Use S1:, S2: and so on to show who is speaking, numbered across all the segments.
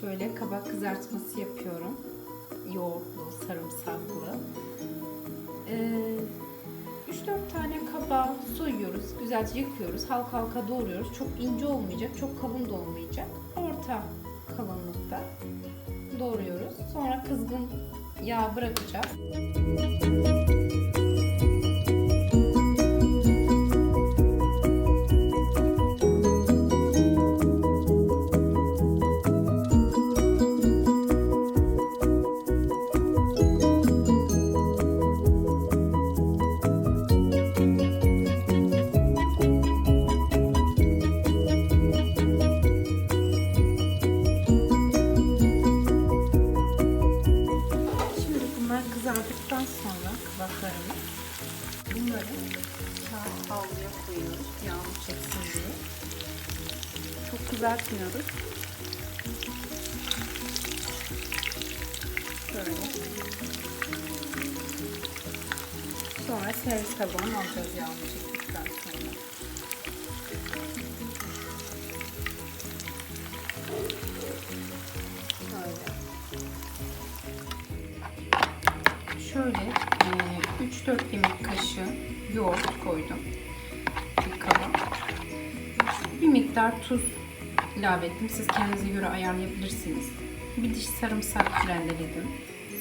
S1: Şöyle kabak kızartması yapıyorum. Yoğurtlu, sarımsaklı. Ee, 3-4 tane kabağı soyuyoruz, güzelce yıkıyoruz, halka halka doğruyoruz. Çok ince olmayacak, çok kalın da olmayacak. Orta kalınlıkta doğruyoruz. Sonra kızgın yağ bırakacağız. Şimdi kızardıktan sonra kabaklarımız bunları kağıt havluya koyuyoruz yağını çeksin diye. Çok kızartmıyoruz. Şöyle. Sonra servis tabağına alacağız yağını çektikten sonra. Şöyle. Şöyle e, 3-4 yemek kaşığı yoğurt koydum. Bir kaba. Bir miktar tuz ilave ettim. Siz kendinize göre ayarlayabilirsiniz. Bir diş sarımsak rendeledim.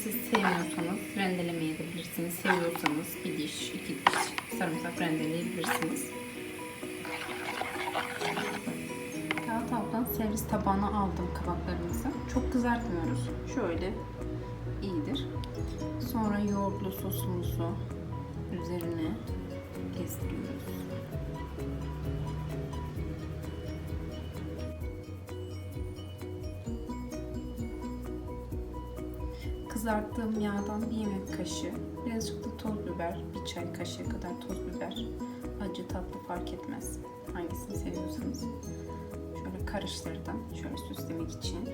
S1: Siz sevmiyorsanız rendelemeyebilirsiniz. Seviyorsanız bir diş, iki diş sarımsak rendeleyebilirsiniz. Kağıt alttan servis tabağına aldım kabaklarımızı. Çok kızartmıyoruz. Şöyle iyidir. Sonra yoğurtlu sosumuzu üzerine gezdiriyoruz. Kızarttığım yağdan bir yemek kaşığı, birazcık da toz biber, bir çay kaşığı kadar toz biber. Acı tatlı fark etmez. Hangisini seviyorsanız. Şöyle karıştırdım. Şöyle süslemek için.